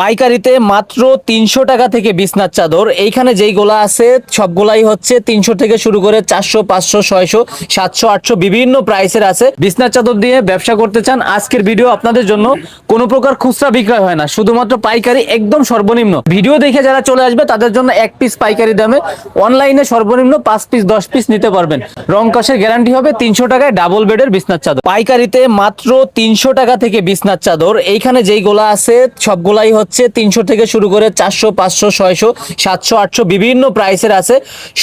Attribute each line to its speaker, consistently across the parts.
Speaker 1: পাইকারিতে মাত্র তিনশো টাকা থেকে বিছনার চাদর। এইখানে যেই গোলা আছে সবগুলাই হচ্ছে তিনশো থেকে শুরু করে চারশো, পাঁচশো, ছয়শো, সাতশো, আটশো বিভিন্ন প্রাইসের আছে। বিছনার চাদর দিয়ে ব্যবসা করতে চান, আজকের ভিডিও আপনাদের জন্য কোনো প্রকার খুচরা বিক্রয় হয় না, শুধুমাত্র পাইকারি একদম সর্বনিম্ন। ভিডিও দেখে যারা চলে আসবে, তাদের জন্য এক পিস পাইকারি দামে অনলাইনে সর্বনিম্ন পাঁচ পিস দশ পিস নিতে পারবেন। রং কষের গ্যারান্টি হবে তিনশো টাকায় ডাবল বেডের বিছনার চাদর। পাইকারিতে মাত্র তিনশো টাকা থেকে বিছনার চাদর। এইখানে যেই গোলা আছে সবগুলাই হচ্ছে তিনশো থেকে শুরু করে চারশো পাঁচশো ছয়শো সাতশো আটশো বিভিন্ন প্রাইসের আছে।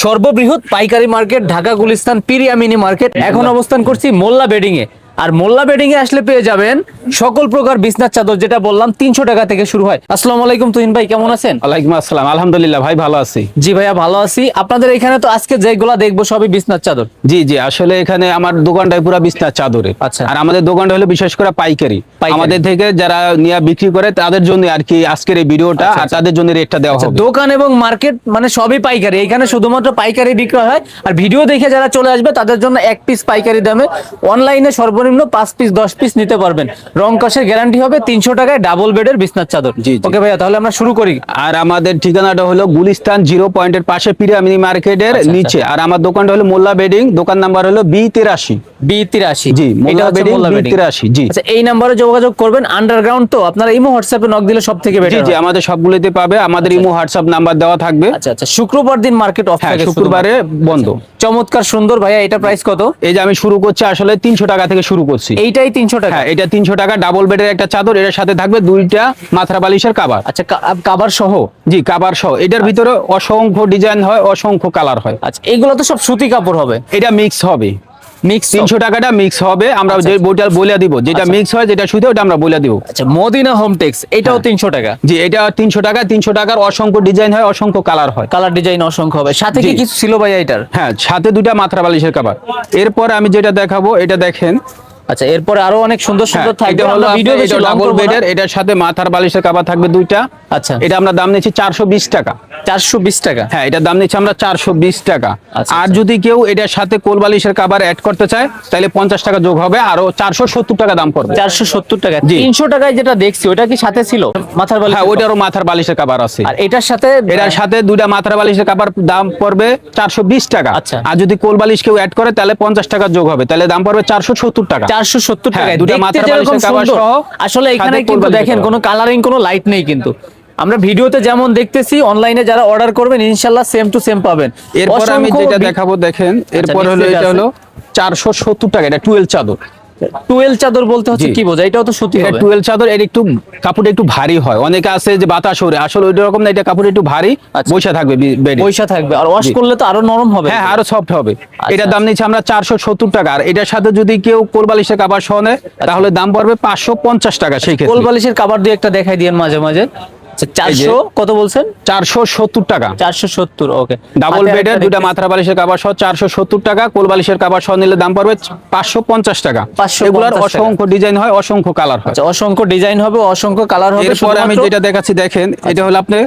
Speaker 1: সর্ববৃহৎ পাইকারি মার্কেট ঢাকা গুলিস্তান পিরিয়া মিনি মার্কেট এখন অবস্থান করছি মোল্লা বেডিং এ। আর মোল্লা বেডিং এ আসলে পেয়ে যাবেন সকল প্রকার বিছনার চাদর যেটা বললাম তিনশো টাকা থেকে শুরু হয়। আসসালামু আলাইকুম তুহিন ভাই কেমন আছেন?
Speaker 2: ওয়ালাইকুম আসসালাম। আলহামদুলিল্লাহ ভাই ভালো আছি।
Speaker 1: জি ভাইয়া ভালো আছি। আপনাদের এখানে তো আজকে যেগুলা দেখব সবই বিছনার চাদর।
Speaker 2: জি জি আসলে এখানে আমার দোকানটাই পুরো বিছনার চাদরে।
Speaker 1: আচ্ছা।
Speaker 2: আর আমাদের দোকানটা হলো বিশেষ করে পাইকারি। আমাদের থেকে যারা নিয়ে বিক্রি করে তাদের জন্য আর কি আজকের এই ভিডিওটা
Speaker 1: আচ্ছা,
Speaker 2: আর তাদের জন্য রেটটা দেওয়া
Speaker 1: আচ্ছা,
Speaker 2: হবে।
Speaker 1: দোকান এবং মার্কেট মানে সবই পাইকারি। এখানে শুধুমাত্র পাইকারি বিক্রয় হয়। আর ভিডিও দেখে যারা চলে আসবে তাদের জন্য এক পিস পাইকারি দামে অনলাইনে সর্বনিম্ন পাঁচ পিস দশ পিস নিতে পারবেন। রং কষের গ্যারান্টি হবে তিনশো টাকায় ডাবল বেডের বিছনার চাদর।
Speaker 2: জি।
Speaker 1: ওকে ভাইয়া তাহলে আমরা শুরু করি।
Speaker 2: আর আমাদের ঠিকানাটা হলো গুলিস্তান জিরো পয়েন্টের পাশে পিরামিনি মার্কেটের
Speaker 1: আচ্ছা,
Speaker 2: নিচে। আর আমার দোকানটা হলো মোল্লা বেডিং দোকান নাম্বার হলো বি তিরাশি।
Speaker 1: বি তিরাশি।
Speaker 2: জি,
Speaker 1: এটা
Speaker 2: মোল্লা
Speaker 1: হচ্ছে মোল্লা বেডিং।
Speaker 2: তিরাশি, জি।
Speaker 1: আচ্ছা এই নাম্বারে যোগাযোগ করবেন আন্ডারগ্রাউন্ড তো আপনারা ইমো হোয়াটসঅ্যাপে নক দিলে সব থেকে
Speaker 2: জি
Speaker 1: বেটার
Speaker 2: জি আমাদের সবগুলোতে পাবে আমাদের ইমো হোয়াটসঅ্যাপ নাম্বার দেওয়া থাকবে।
Speaker 1: আচ্ছা আচ্ছা শুক্রবার দিন মার্কেট অফ
Speaker 2: হ্যাঁ
Speaker 1: থাকে
Speaker 2: শুক্রবারে। বন্ধ।
Speaker 1: চমৎকার সুন্দর ভাইয়া এটা প্রাইস কত?
Speaker 2: এই যে আমি শুরু করছি আসলে তিনশো টাকা থেকে শুরু করছি।
Speaker 1: এইটাই তিনশো টাকা।
Speaker 2: হ্যাঁ এটা তিনশো টাকা ডাবল বেডের একটা চাদর এর সাথে থাকবে দুইটা মাথা বালিশের কাবার
Speaker 1: আচ্ছা কাবার সহ?
Speaker 2: জি কাবার সহ। এটার ভিতরে অসংখ্য ডিজাইন হয় অসংখ্য কালার হয়।
Speaker 1: আচ্ছা এগুলো তো সব সুতি কাপড় হবে।
Speaker 2: এটা মিক্স হবে।
Speaker 1: মিক্স
Speaker 2: তিনশো টাকাটা মিক্স হবে আমরা
Speaker 1: আচ্ছা,
Speaker 2: যে বইটা বলে দিব যেটা
Speaker 1: আচ্ছা।
Speaker 2: মিক্স হয় যেটা শুধু ওটা আমরা বলে দিব।
Speaker 1: আচ্ছা মদিনা হোম টেক্স এটাও
Speaker 2: হ্যাঁ।
Speaker 1: তিনশো টাকা?
Speaker 2: জি এটা তিনশো টাকা তিনশো টাকার অসংখ্য ডিজাইন হয় অসংখ্য কালার হয়।
Speaker 1: কালার ডিজাইন অসংখ্য হবে। সাথে কি। কিছু ছিল ভাই এটার?
Speaker 2: হ্যাঁ সাথে দুটা মাত্রা বালিশের কাবার এরপর আমি যেটা দেখাবো এটা দেখেন
Speaker 1: আচ্ছা এরপরে আরও অনেক সুন্দর
Speaker 2: হ্যাঁ,
Speaker 1: সুন্দর থাকবে
Speaker 2: হলো
Speaker 1: ভিডিও বেশি
Speaker 2: ডাবল বেডের এটার সাথে মাথার বালিশের কাবার থাকবে দুইটা।
Speaker 1: আচ্ছা।
Speaker 2: এটা আমরা দাম নিচ্ছি চারশো বিশ টাকা।
Speaker 1: চারশো বিশ টাকা?
Speaker 2: হ্যাঁ এটার দাম নিচ্ছি আমরা চারশো বিশ টাকা।
Speaker 1: আচ্ছা,
Speaker 2: আর
Speaker 1: আচ্ছা।
Speaker 2: যদি কেউ এটার সাথে কোল বালিশের কাবার অ্যাড করতে চায় তাহলে পঞ্চাশ টাকা যোগ হবে আরও চারশো সত্তর টাকা দাম পড়বে।
Speaker 1: চারশো সত্তর টাকা।
Speaker 2: জি।
Speaker 1: তিনশো টাকায় যেটা দেখছি ওটা কি সাথে ছিল? মাথার বালি
Speaker 2: হ্যাঁ ওইটারও মাথার বালিশের কাবার আছে।
Speaker 1: আর এটার সাথে
Speaker 2: এটার সাথে দুইটা মাথার বালিশের কাবার দাম পড়বে চারশো বিশ টাকা।
Speaker 1: আচ্ছা।
Speaker 2: আর যদি কোল বালিশ কেউ অ্যাড করে তাহলে পঞ্চাশ টাকা যোগ হবে তাহলে দাম পড়বে চারশো সত্তর টাকা।
Speaker 1: চারশো সত্তর
Speaker 2: হ্যাঁ,
Speaker 1: টাকায়
Speaker 2: দুটো মাথার
Speaker 1: আসলে এখানে কিন্তু দেখেন কোনো কালারিং কোনো লাইট নেই কিন্তু। আমরা ভিডিওতে যেমন দেখতেছি অনলাইনে যারা অর্ডার করবেন ইনশাল্লাহ সেম টু সেম পাবেন।
Speaker 2: এরপর আমি যেটা দেখাবো দেখেন এরপর হলো এটা হলো চারশো সত্তর টাকা এটা টুয়েলভ চাদর।
Speaker 1: টুয়েল চাদর বলতে হচ্ছে কি বোঝায়? এটাও তো সুতি হবে।
Speaker 2: টুয়েলভ চাদর এর একটু কাপড় একটু ভারী হয়। অনেকে আছে যে বাতাস ওরে আসলে ওই রকম না এটা কাপড় একটু ভারী
Speaker 1: আচ্ছা।
Speaker 2: বৈশা থাকবে বি- বেডে।
Speaker 1: পয়সা থাকবে। আর ওয়াশ করলে তো আরও নরম হবে।
Speaker 2: হ্যাঁ আরও সফট হবে।
Speaker 1: আচ্ছা।
Speaker 2: এটার দাম নিচ্ছে আমরা চারশো সত্তর টাকা। আর এটার সাথে যদি কেউ কোলবালিশের কাবার সহ নেয় তাহলে দাম পড়বে পাঁচশো পঞ্চাশ টাকা সেই
Speaker 1: কোল
Speaker 2: ক্ষেত্রে
Speaker 1: বালিশের কাবার দিয়ে একটা দেখাই দিয়েন মাঝে মাঝে। চারশো কত বলছেন?
Speaker 2: চারশো সত্তর টাকা।
Speaker 1: চারশো সত্তর ওকে।
Speaker 2: ডাবল বেডের দুইটা মাথা বালিশের কাবার সহ চারশো সত্তর টাকা কোল বালিশের কাবার সহ নিলে দাম পড়বে পাঁচশো পঞ্চাশ টাকা।
Speaker 1: 550
Speaker 2: এগুলার অসংখ্য ডিজাইন হয় অসংখ্য কালার হয়।
Speaker 1: আচ্ছা অসংখ্য ডিজাইন হবে অসংখ্য কালার হবে
Speaker 2: এরপর আমি যেটা দেখাচ্ছি দেখেন এটা হলো আপনি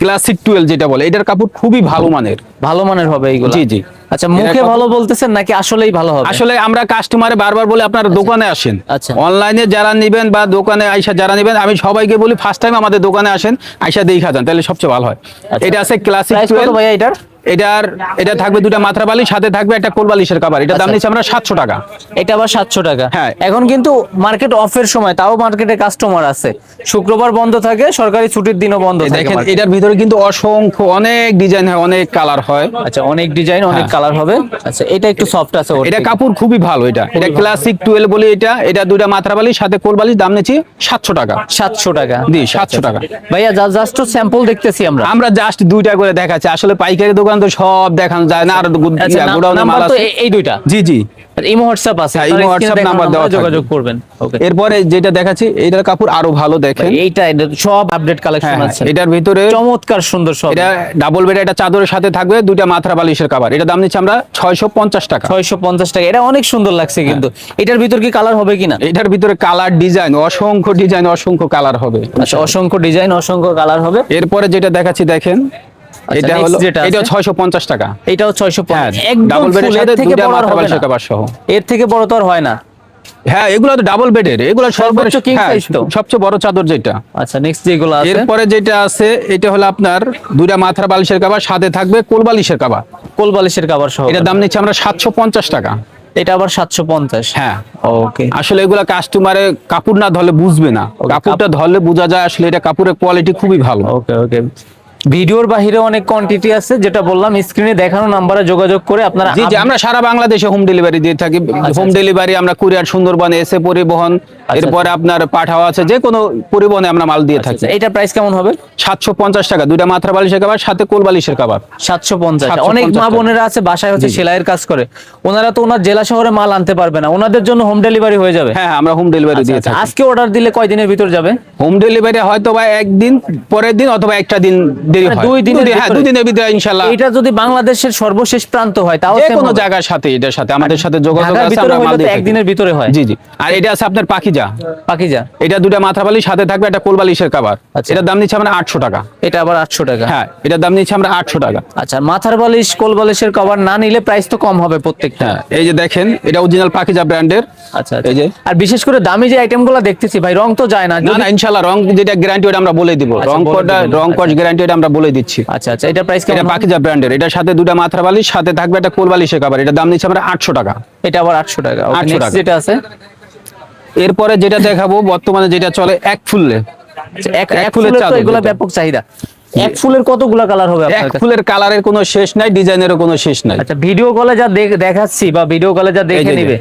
Speaker 2: ক্লাসিক টুয়েলভ যেটা বলে। এটার কাপড় খুবই ভালো মানের।
Speaker 1: ভালো মানের হবে এইগুলো।
Speaker 2: জি, জি।
Speaker 1: আচ্ছা মুখে ভালো বলতেছেন নাকি আসলেই ভালো হবে?
Speaker 2: আসলে আমরা কাস্টমারে বারবার বলে আপনার দোকানে আসেন।
Speaker 1: আচ্ছা।
Speaker 2: অনলাইনে যারা নেবেন বা দোকানে আইসা যারা নেবেন আমি সবাইকে বলি ফার্স্ট টাইম আমাদের দোকানে আসেন আইসা দেখা যান তাহলে সবচেয়ে ভালো হয়।
Speaker 1: আচ্ছা।
Speaker 2: এটা আছে ক্লাসিক
Speaker 1: ভাইয়া এটার?
Speaker 2: এটার এটা থাকবে দুটা মাত্রা বালি সাথে থাকবে একটা কোল বালিশের কাবার এটা দাম
Speaker 1: আচ্ছা।
Speaker 2: নিচ্ছে আমরা সাতশো টাকা।
Speaker 1: এটা আবার সাতশো টাকা।
Speaker 2: হ্যাঁ।
Speaker 1: এখন কিন্তু মার্কেট অফের সময় তাও মার্কেটে কাস্টমার আছে। শুক্রবার বন্ধ থাকে সরকারি ছুটির দিনও বন্ধ থাকে
Speaker 2: দেখেন এটার ভিতরে কিন্তু অসংখ্য অনেক ডিজাইন হয় অনেক কালার হয়।
Speaker 1: আচ্ছা অনেক ডিজাইন অনেক
Speaker 2: হ্যাঁ।
Speaker 1: কালার হবে। আচ্ছা এটা একটু সফট আছে
Speaker 2: এটা কাপড় খুবই ভালো এটা। এটা ক্লাসিক টুয়েলভ বলি এটা। এটা দুইটা মাত্রা বালি সাথে কোল বালিশ দাম নিচ্ছি সাতশো টাকা।
Speaker 1: সাতশো টাকা।
Speaker 2: জি,
Speaker 1: আচ্ছা,
Speaker 2: 700
Speaker 1: আচ্ছা।
Speaker 2: টাকা।
Speaker 1: ভাইয়া জাস্ট স্যাম্পল দেখতেছি আমরা।
Speaker 2: আমরা জাস্ট দুইটা করে দেখাচ্ছি। আসলে পাইকারি দোকান তো সব দেখানো যায় না আর
Speaker 1: আচ্ছা
Speaker 2: গোডাউনে মাল
Speaker 1: নাম্বার
Speaker 2: আছে।
Speaker 1: এই- দুইটা?
Speaker 2: জি জি।
Speaker 1: ইমো হোয়াটসঅ্যাপ আছে
Speaker 2: হ্যাঁ,
Speaker 1: আপনারা
Speaker 2: ইমো হোয়াটসঅ্যাপ নাম্বার দেওয়া
Speaker 1: যোগাযোগ করবেন? ওকে।
Speaker 2: এরপরে যেটা দেখাচ্ছি এটার কাপড় আরও ভালো দেখেন।
Speaker 1: এইটা এটা সব আপডেট কালেকশন
Speaker 2: হ্যাঁ,
Speaker 1: আছে।
Speaker 2: এটার ভিতরে
Speaker 1: চমৎকার সুন্দর সব।
Speaker 2: এটা ডাবল বেড একটা চাদরের সাথে থাকবে দুইটা বালিশের এটা দাম নিচ্ছে আমরা ছয়শো পঞ্চাশ টাকা।
Speaker 1: ছয়শো পঞ্চাশ টাকা। এটা অনেক সুন্দর লাগছে কিন্তু।
Speaker 2: হ্যাঁ।
Speaker 1: এটার ভিতর কি কালার হবে কিনা?
Speaker 2: এটার ভিতরে কালার ডিজাইন অসংখ্য ডিজাইন অসংখ্য কালার হবে।
Speaker 1: আচ্ছা অসংখ্য ডিজাইন অসংখ্য কালার হবে।
Speaker 2: এরপরে যেটা দেখাচ্ছি দেখেন। এটা হলো এটা
Speaker 1: আছে?
Speaker 2: ছয়শো পঞ্চাশ টাকা।
Speaker 1: এটাও ছয়শো
Speaker 2: হ্যাঁ
Speaker 1: একদম
Speaker 2: ডাবল বেডের সাথে দুইটা মাথা
Speaker 1: হবে
Speaker 2: বালিশের কাবার সহ
Speaker 1: এর থেকে বড় তো আর হয় না।
Speaker 2: হ্যাঁ এগুলো তো ডাবল বেডের এগুলো
Speaker 1: সর্বোচ্চ king
Speaker 2: হ্যাঁ,
Speaker 1: তো?
Speaker 2: সবচেয়ে বড় চাদর যেটা।
Speaker 1: আচ্ছা নেক্সট যেগুলো আছে?
Speaker 2: এরপরে যেটা আছে এটা হলো আপনার দুইটা মাথার বালিশের কাবার সাথে থাকবে কোল বালিশের কাবার
Speaker 1: কোল বালিশের কাভার সহ
Speaker 2: দাম নিচ্ছে আমরা সাতশো পঞ্চাশ টাকা।
Speaker 1: এটা আবার সাতশো পঞ্চাশ।
Speaker 2: হ্যাঁ।
Speaker 1: ওকে
Speaker 2: আসলে এগুলা কাস্টমারে কাপড় না ধরলে বুঝবে না। কাপড়টা ধরলে বোঝা যায় আসলে এটা কাপড়ের কোয়ালিটি খুবই ভালো।
Speaker 1: ওকে ওকে ভিডিওর বাহিরে অনেক কোয়ান্টিটি আছে যেটা বললাম স্ক্রিনে দেখানো নাম্বারে যোগাযোগ করে আপনারা
Speaker 2: জি জি আমরা সারা বাংলাদেশে হোম ডেলিভারি দিয়ে থাকি। হোম ডেলিভারি আমরা কুরিয়ার সুন্দরবন এসে পরিবহন এরপরে আপনার পাঠাও আছে যে কোনো পরিবহনে আমরা মাল দিয়ে থাকি।
Speaker 1: এটা প্রাইস কেমন হবে?
Speaker 2: সাতশো পঞ্চাশ টাকা দুইটা মাথার বালিশের কাবার সাথে কোল বালিশের কাবার
Speaker 1: সাতশো পঞ্চাশ
Speaker 2: 750
Speaker 1: অনেক মা বোনেরা আছে বাসায় হচ্ছে সেলাইয়ের কাজ করে। ওনারা তো ওনার জেলা শহরে মাল আনতে পারবে না। ওনাদের জন্য হোম ডেলিভারি হয়ে যাবে।
Speaker 2: হ্যাঁ হ্যাঁ, আমরা হোম ডেলিভারি দিয়ে
Speaker 1: আচ্ছা,
Speaker 2: থাকি।
Speaker 1: আজকে অর্ডার দিলে কয়দিনের ভিতর যাবে?
Speaker 2: হোম ডেলিভারি হয়তো বা একদিন পরের দিন অথবা একটা দিন দেরি
Speaker 1: মানে
Speaker 2: হয়।
Speaker 1: দুই দিনের
Speaker 2: হ্যাঁ
Speaker 1: ভিতরে?
Speaker 2: দুদিনের ভিতরে ইনশাল্লাহ
Speaker 1: এটা যদি বাংলাদেশের সর্বশেষ প্রান্ত হয় তাও
Speaker 2: যে কোনো জায়গার সাথে এটার সাথে আমাদের সাথে যোগাযোগ আছে আমরা মাল
Speaker 1: হলে তো
Speaker 2: দিয়ে থাকি।
Speaker 1: একদিনের ভিতরে হয়।
Speaker 2: জি জি। আর এটা আছে আপনার পাখিজা
Speaker 1: পাকিজা?
Speaker 2: এটা দুটা মাথা বালিশ সাথে থাকবে একটা কোল বালিশের কাবার
Speaker 1: আচ্ছা।
Speaker 2: দাম নিচ্ছে আমরা আটশো টাকা।
Speaker 1: এটা আবার আটশো টাকা?
Speaker 2: হ্যাঁ এটার দাম নিচ্ছে আমরা আটশো টাকা।
Speaker 1: আচ্ছা মাথার বালিশ কোল বালিশের কভার না নিলে প্রাইস তো কম হবে প্রত্যেকটা।
Speaker 2: হ্যাঁ এই যে দেখেন এটা অরিজিনাল পাখিজা ব্র্যান্ডের
Speaker 1: আচ্ছা
Speaker 2: এই যে।
Speaker 1: আর বিশেষ করে দামি যে আইটেমগুলো দেখতেছি ভাই রং তো যায় না।
Speaker 2: ইনশাল্লাহ রং যেটা গ্যারান্টি ওটা আমরা বলে দিব।
Speaker 1: আচ্ছা,
Speaker 2: রং
Speaker 1: বলে
Speaker 2: রং কোড গ্যারান্টি আমরা বলে দিচ্ছি।
Speaker 1: আচ্ছা আচ্ছা এটা প্রাইস
Speaker 2: এটা
Speaker 1: হবে?
Speaker 2: ব্র্যান্ডের এটার সাথে দুটা মাথার বালিশ সাথে থাকবে একটা কোল বালিশের কাবার এটার দাম নিচ্ছে আমরা আটশো টাকা।
Speaker 1: এটা আবার আটশো টাকা।
Speaker 2: 800
Speaker 1: নেক্সট
Speaker 2: টাকা।
Speaker 1: যেটা আছে?
Speaker 2: এরপরে যেটা দেখাবো বর্তমানে যেটা চলে এক ফুললে
Speaker 1: আচ্ছা, এক
Speaker 2: এক ফুলের চাদর
Speaker 1: এগুলো ব্যাপক চাহিদা। এক ফুলের কতগুলা কালার হবে
Speaker 2: এক ফুলের কালারের কোনো শেষ নাই ডিজাইনেরও কোনো শেষ নাই।
Speaker 1: আচ্ছা ভিডিও কলে যা দেখ- দেখাচ্ছি বা ভিডিও কলে যা দেখে নিবে।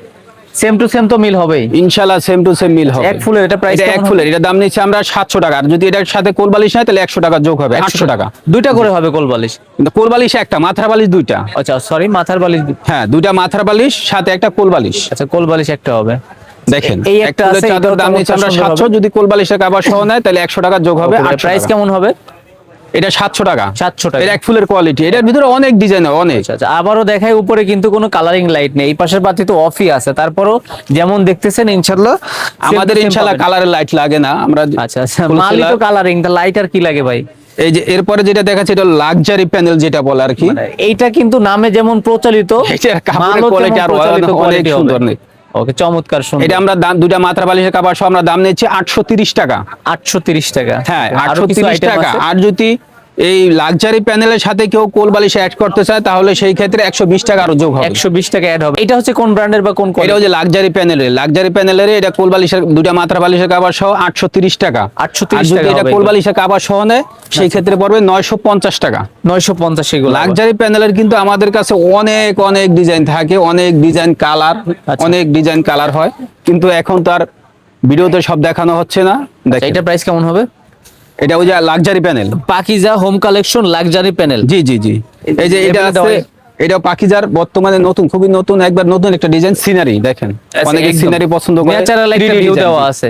Speaker 1: সেম টু সেম তো মিল হবেই।
Speaker 2: ইনশাল্লাহ সেম টু সেম মিল হবে।
Speaker 1: এক ফুলের এটা কেমন
Speaker 2: এক ফুলের এটা দাম নিচ্ছে আমরা সাতশো টাকা। আর যদি এটার সাথে কোল বালিশ নাই তাহলে একশো টাকা যোগ হবে আটশো টাকা।
Speaker 1: দুইটা করে হবে কোল বালিশ।
Speaker 2: কিন্তু কোল বালিশ একটা মাথার বালিশ দুইটা।
Speaker 1: আচ্ছা সরি মাথার বালিশ
Speaker 2: হ্যাঁ দুইটা মাথার বালিশ সাথে একটা কোল বালিশ।
Speaker 1: আচ্ছা কোল বালিশ একটা হবে।
Speaker 2: দেখেন
Speaker 1: এই একটা আছে,
Speaker 2: চাদর দাম নিচ্ছে আমরা
Speaker 1: চমৎকার
Speaker 2: সাতশো
Speaker 1: সুন্দর
Speaker 2: যদি কোল বালিশের কাবার সহ নেয় তাহলে একশো টাকা যোগ হবে আটশো
Speaker 1: প্রাইস কেমন হবে?
Speaker 2: এটা সাতশো টাকা।
Speaker 1: 700 টাকা।
Speaker 2: এক ফুলের কোয়ালিটি এটার ভিতরে অনেক ডিজাইন অনেক।
Speaker 1: আচ্ছা আচ্ছা। আবারও দেখাই উপরে কিন্তু কোনো কালারিং লাইট নেই। এই পাশের পাতি তো অফই আছে। তারপরও যেমন দেখতেছেন ইনশাল্লাহ
Speaker 2: আমাদের ইনশাল্লাহ কালারের লাইট লাগে না। আমরা
Speaker 1: আচ্ছা আচ্ছা। মালই তো কালারিং লাইট আর কি লাগে ভাই?
Speaker 2: এই যে এরপরে যেটা দেখাচ্ছে এটা লাক্সারি প্যানেল যেটা বলে আর কি।
Speaker 1: মানে এইটা কিন্তু নামে যেমন প্রচলিত
Speaker 2: এটার কাপড়ের quality
Speaker 1: আরও
Speaker 2: অনেক সুন্দর নেই।
Speaker 1: ওকে চমৎকার সুন্দর।
Speaker 2: এটা আমরা দাম দুইটা মাত্রা বালিশের কাপড় সব আমরা দাম নিচ্ছি আটশো তিরিশ টাকা।
Speaker 1: আটশো তিরিশ টাকা।
Speaker 2: হ্যাঁ
Speaker 1: আরও
Speaker 2: আটশো
Speaker 1: কিছু
Speaker 2: তিরিশ
Speaker 1: item
Speaker 2: টাকা। আর যদি এই লাক্সারি প্যানেলের সাথে কেউ কোল বালিশ অ্যাড করতে চায় তাহলে সেই ক্ষেত্রে একশো বিশ টাকা আরও যোগ হবে।
Speaker 1: একশো বিশ টাকা অ্যাড হবে। এটা হচ্ছে কোন ব্র্যান্ডের বা কোন
Speaker 2: এটা হচ্ছে লাক্সারি প্যানেলের লাক্সারি প্যানেলের এটা কোল বালিশের দুটা মাত্রা বালিশের কাবার সহ আটশো তিরিশ টাকা।
Speaker 1: 830
Speaker 2: আর যদি
Speaker 1: টাকা
Speaker 2: এটা কোল বালিশের কাবার সহ নেয় সেই ক্ষেত্রে পড়বে নয়শো পঞ্চাশ টাকা।
Speaker 1: নয়শো পঞ্চাশ এগুলো।
Speaker 2: লাক্সারি প্যানেলের কিন্তু আমাদের কাছে অনেক অনেক ডিজাইন থাকে অনেক ডিজাইন কালার
Speaker 1: আচ্ছা।
Speaker 2: অনেক ডিজাইন কালার হয়। কিন্তু এখন তো আর ভিডিওতে সব দেখানো হচ্ছে না। দেখেন।
Speaker 1: এটা প্রাইস কেমন হবে?
Speaker 2: এটা ওই যে luxury panel
Speaker 1: Pakiza home collection luxury panel
Speaker 2: জি জি জি। এই যে এটা আছে এটা পাকিজার বর্তমানে নতুন খুবই নতুন একবার নতুন একটা ডিজাইন সিনারি দেখেন। অনেকে সিনারি পছন্দ করে
Speaker 1: ন্যাচারাল একটা ভিউ দেওয়া আছে।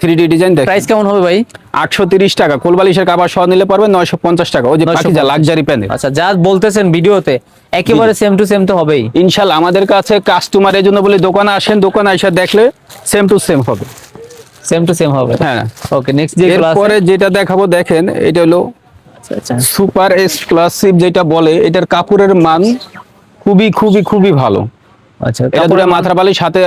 Speaker 2: থ্রি ডি ডিজাইন দেখেন।
Speaker 1: প্রাইস কেমন হবে ভাই?
Speaker 2: আটশো তিরিশ টাকা কোলবালিশের কাবার সহ নিলে পারবে নয়শো পঞ্চাশ টাকা। ওই যে
Speaker 1: 950
Speaker 2: পাকিজা লাক্সারি প্যানেল
Speaker 1: আচ্ছা যা বলতেছেন ভিডিওতে একেবারে সেম টু সেম তো হবেই।
Speaker 2: ইনশাল্লাহ আমাদের কাছে কাস্টমারের জন্য বলে দোকানে আসেন দোকানে এসে দেখলে সেম টু সেম হবে।
Speaker 1: সেম টু সেম হবে।
Speaker 2: হ্যাঁ।
Speaker 1: ওকে নেক্সট যে
Speaker 2: এরপরে যেটা দেখাবো দেখেন এটা হলো সুপার এক্সক্লুসিভ যেটা বলে এটার কাপড়ের মান খুবই খুবই খুবই ভালো।
Speaker 1: আচ্ছা
Speaker 2: এটা দুটো মাথার বালিশ সাথে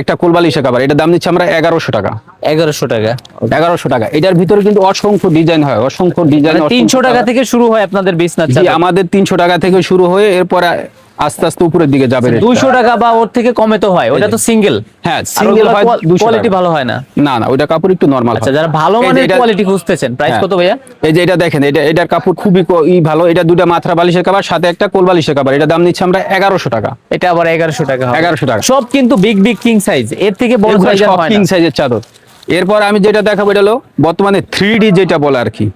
Speaker 2: একটা কোলবালিশের কাবার এটা দাম নিচ্ছে আমরা এগারোশো টাকা।
Speaker 1: এগারোশো টাকা।
Speaker 2: এগারোশো টাকা। এটার ভিতরে কিন্তু অসংখ্য ডিজাইন হয় অসংখ্য ডিজাইন
Speaker 1: মানে তিনশো টাকা থেকে শুরু হয় আপনাদের বিছনার
Speaker 2: জি আমাদের তিনশো টাকা থেকে শুরু হয়ে এরপরে আস্তে আস্তে উপরের দিকে যাবে rate টা।
Speaker 1: দুইশো টাকা বা ওর থেকে কমে তো হয় ওটা তো সিঙ্গেল
Speaker 2: হ্যাঁ সিঙ্গেল হয়
Speaker 1: কোয়ালিটি ভালো হয় না।
Speaker 2: না না ওইটা কাপড় একটু নরমাল
Speaker 1: আচ্ছা যারা ভালো মানের কোয়ালিটি খুঁজতেছেন প্রাইস
Speaker 2: হ্যাঁ।
Speaker 1: কত ভাইয়া?
Speaker 2: এই যে এটা দেখেন এটা এটার কাপড় খুবই ই ভালো। এটা দুটা মাথা বালিশের কাবার সাথে একটা কোল বালিশের কাবার এটা দাম নিচ্ছে আমরা এগারোশো টাকা।
Speaker 1: এটা আবার এগারোশো টাকা হবে।
Speaker 2: 1100 টাকা।
Speaker 1: সব কিন্তু বিগ বিগ কিং সাইজ এর থেকে বড় সাইজ হয়
Speaker 2: কিং সাইজের চাদর। এরপর আমি যেটা দেখাবো এটা হলো বর্তমানে থ্রি ডি যেটা বলে আর কি।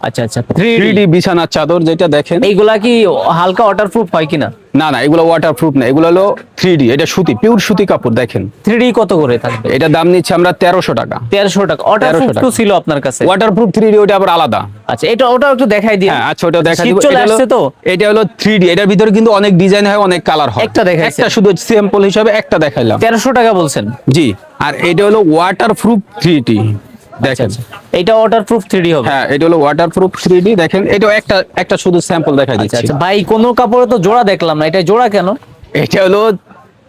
Speaker 1: আচ্ছা আচ্ছা। থ্রি
Speaker 2: ডি বিছানার চাদর যেটা দেখেন।
Speaker 1: এইগুলা কি হালকা ওয়াটারপ্রুফ হয় কিনা?
Speaker 2: না না এগুলো ওয়াটার প্রুফ না এগুলো হলো থ্রি ডি এটা সুতি পিওর সুতি কাপড় দেখেন।
Speaker 1: থ্রি কত করে থাকবে?
Speaker 2: এটা দাম নিচ্ছে আমরা তেরোশো টাকা।
Speaker 1: তেরোশো টাকা ওয়াটারপ্রুফ তো ছিল আপনার কাছে।
Speaker 2: ওয়াটার প্রুফ থ্রি ডি ওটা আবার আলাদা।
Speaker 1: আচ্ছা এটা ওটা একটু দেখাই দিই
Speaker 2: হ্যাঁ আচ্ছা ওটা দেখা
Speaker 1: শীত
Speaker 2: দিব।
Speaker 1: চলে আসছে তো?
Speaker 2: এটা হলো থ্রি ডি এটার ভিতরে কিন্তু অনেক ডিজাইন হয় অনেক কালার হয়।
Speaker 1: একটা দেখাইছেন।
Speaker 2: একটা শুধু স্যাম্পল হিসাবে একটা দেখাইলাম।
Speaker 1: তেরোশো টাকা বলছেন?
Speaker 2: জি আর এটা হলো ওয়াটার প্রুফ থ্রি ডি দেখেন।
Speaker 1: এটা ওয়াটারপ্রুফ থ্রি হবে।
Speaker 2: হ্যাঁ এটা হলো ওয়াটার প্রুফ থ্রি দেখেন এটা একটা একটা শুধু স্যাম্পল দেখাই
Speaker 1: আচ্ছা
Speaker 2: দিচ্ছি।
Speaker 1: আচ্ছা। ভাই কোন কাপড়ে তো জোড়া দেখলাম না। এটা জোড়া কেন?
Speaker 2: এটা হলো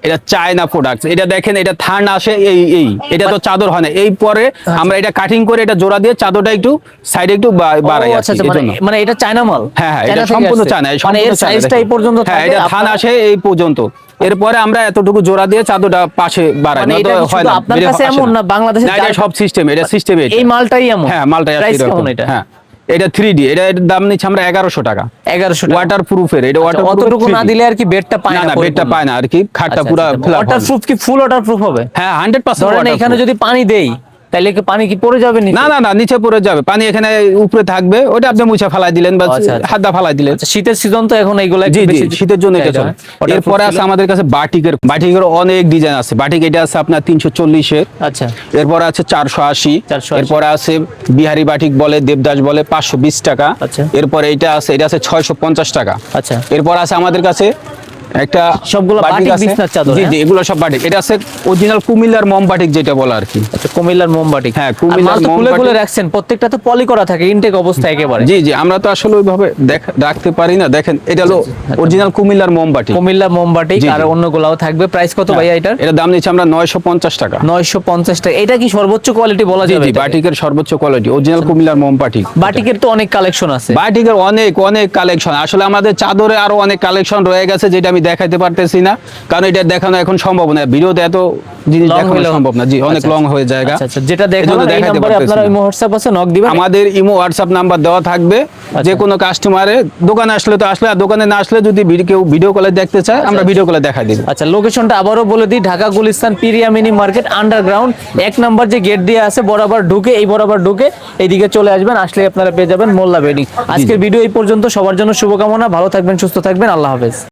Speaker 2: এটা চায়না প্রোডাক্ট এটা দেখেন এটা থান আসে এই এই। এটা তো চাদর হয় না। এই পরে আমরা এটা কাটিং করে এটা জোড়া দিয়ে চাদরটা একটু সাইডে একটু বাড়াই
Speaker 1: আচ্ছা আচ্ছা, মানে মানে এটা চায়না মাল?
Speaker 2: হ্যাঁ হ্যাঁ এটা সম্পূর্ণ চায়না
Speaker 1: মানে এর সাইজটা এই পর্যন্ত
Speaker 2: হ্যাঁ এটা থান আসে এই পর্যন্ত। এরপরে আমরা এতটুকু জোড়া দিয়ে চাদরটা পাশে বাড়াই
Speaker 1: মানে
Speaker 2: না তো হয় না।
Speaker 1: আপনার কাছে এমন না,
Speaker 2: বাংলাদেশে এটা সব সিস্টেম এটা সিস্টেমে
Speaker 1: এই মালটাই এমন?
Speaker 2: হ্যাঁ মালটাই আছে এরকম।
Speaker 1: এটা?
Speaker 2: হ্যাঁ এটা থ্রি ডি এটা এর দাম নিচ্ছে আমরা এগারোশো টাকা।
Speaker 1: এগারোশো
Speaker 2: ওয়াটার প্রুফের এটা ওয়াটার
Speaker 1: আচ্ছা, অতটুকু না দিলে আর কি বেডটা পায়
Speaker 2: না বেডটা পায় না আর কি খাটটা পুরো
Speaker 1: ওয়াটার প্রুফ কি ফুল ওয়াটার প্রুফ হবে?
Speaker 2: হ্যাঁ হান্ড্রেড পার্সেন্ট
Speaker 1: এখানে যদি পানি দেই তাহলে কি পানি কি পড়ে যাবে
Speaker 2: না না না নিচে পড়ে যাবে। পানি এখানে উপরে থাকবে ওটা আপনি মুছে ফালাই দিলেন বা
Speaker 1: আচ্ছা, আচ্ছা।
Speaker 2: হাত দা ফালাই দিলেন।
Speaker 1: আচ্ছা, শীতের সিজন তো এখন এইগুলো
Speaker 2: জি জি শীতের জন্য এটা চলে। এরপরে আছে আমাদের কাছে বাটিকের বাটিকের অনেক ডিজাইন আছে। বাটিক এটা আছে আপনার
Speaker 1: আচ্ছা।
Speaker 2: এরপরে আছে চারশো আশি।
Speaker 1: 480
Speaker 2: এরপরে আছে বিহারি বাটিক বলে দেবদাস বলে পাঁচশো বিশ টাকা।
Speaker 1: আচ্ছা।
Speaker 2: এরপরে এটা আছে এটা আছে ছয়শো পঞ্চাশ টাকা।
Speaker 1: আচ্ছা।
Speaker 2: এরপর আছে আমাদের কাছে একটা
Speaker 1: সবগুলো বাটিক বিছনার চাদর,
Speaker 2: জি
Speaker 1: হ্যাঁ?
Speaker 2: জি এগুলো সব বাটিক। এটা আছে অরিজিনাল কুমিল্লার মম বাটিক যেটা বলা আর কি।
Speaker 1: আচ্ছা কুমিল্লার মোমবাটি
Speaker 2: হ্যাঁ, কুমিল্লার
Speaker 1: মাল তো খুলে রাখছেন প্রত্যেকটা তো পলি করা থাকে ইনটেক অবস্থা একেবারে।
Speaker 2: জি জি আমরা তো আসলে ওইভাবে রাখতে পারি না। দেখেন এটা হলো অরিজিনাল কুমিল্লার মম বাটিক
Speaker 1: কুমিল্লা মোমবাটি
Speaker 2: জি,
Speaker 1: আর। অন্যগুলাও থাকবে। প্রাইস কত ভাইয়া এটার?
Speaker 2: এটা দাম নিচ্ছে আমরা নয়শো পঞ্চাশ টাকা।
Speaker 1: নয়শো পঞ্চাশ টাকা। এটা কি সর্বোচ্চ কোয়ালিটি বলা যাবে
Speaker 2: জি বাটিকের সর্বোচ্চ কোয়ালিটি অরিজিনাল কুমিল্লার মোম বাটিক
Speaker 1: বাটিকের তো অনেক কালেকশন আছে।
Speaker 2: বাটিকের অনেক অনেক কালেকশন আসলে আমাদের চাদরে আরও অনেক কালেকশন রয়ে গেছে যেটা আমি দেখাইতে পারতেছি না কারণ এটা দেখানো এখন সম্ভব না। ভিডিওতে এত জিনিস দেখানো সম্ভব না। জি অনেক
Speaker 1: আচ্ছা,
Speaker 2: লং হয়ে যায়
Speaker 1: আচ্ছা আচ্ছা। যেটা দেখানো এই নম্বরে আপনারা ইমো হোয়াটসঅ্যাপ আছে নক দিবেন?
Speaker 2: আমাদের ইমো হোয়াটসঅ্যাপ নাম্বার দেওয়া থাকবে।
Speaker 1: আচ্ছা।
Speaker 2: যে কোনো কাস্টমারে দোকানে আসলে তো আসলে আর দোকানে না আসলে যদি কেউ ভিডিও কলে দেখতে চায় আমরা ভিডিও কলে দেখাই দিব।
Speaker 1: আচ্ছা লোকেশনটা আবারও বলে দিই ঢাকা গুলিস্তান পিরিয়া মিনি মার্কেট আন্ডারগ্রাউন্ড এক নাম্বার যে গেট দিয়ে আছে বরাবর ঢুকে এই বরাবর ঢুকে এইদিকে চলে আসবেন আসলে আপনারা পেয়ে যাবেন মোল্লা বেডিং। আজকের ভিডিও এই পর্যন্ত। সবার জন্য শুভকামনা। ভালো থাকবেন সুস্থ থাকবেন। আল্লাহ হাফেজ।